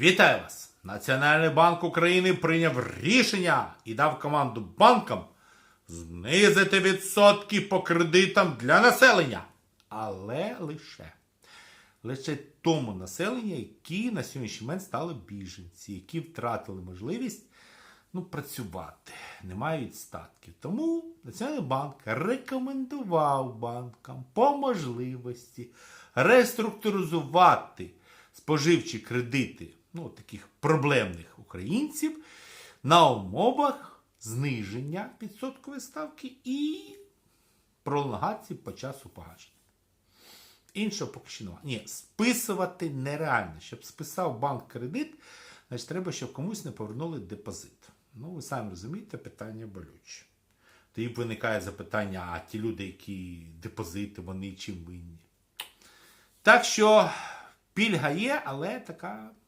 Вітаю вас! Національний банк України прийняв рішення і дав команду банкам знизити відсотки по кредитам для населення. Але лише. Лише тому населенню, які на сьогоднішній момент стали біженці, які втратили можливість ну, працювати, не мають статків. Тому Національний банк рекомендував банкам по можливості реструктуризувати споживчі кредити ну, таких проблемних українців на умовах зниження відсоткової ставки і пролонгації по часу погашення. Іншого поки що немає. Ні, списувати нереально. Щоб списав банк кредит, значить треба, щоб комусь не повернули депозит. Ну, ви самі розумієте, питання болюче. Тоді виникає запитання, а ті люди, які депозити, вони чим винні. Так що пільга є, але така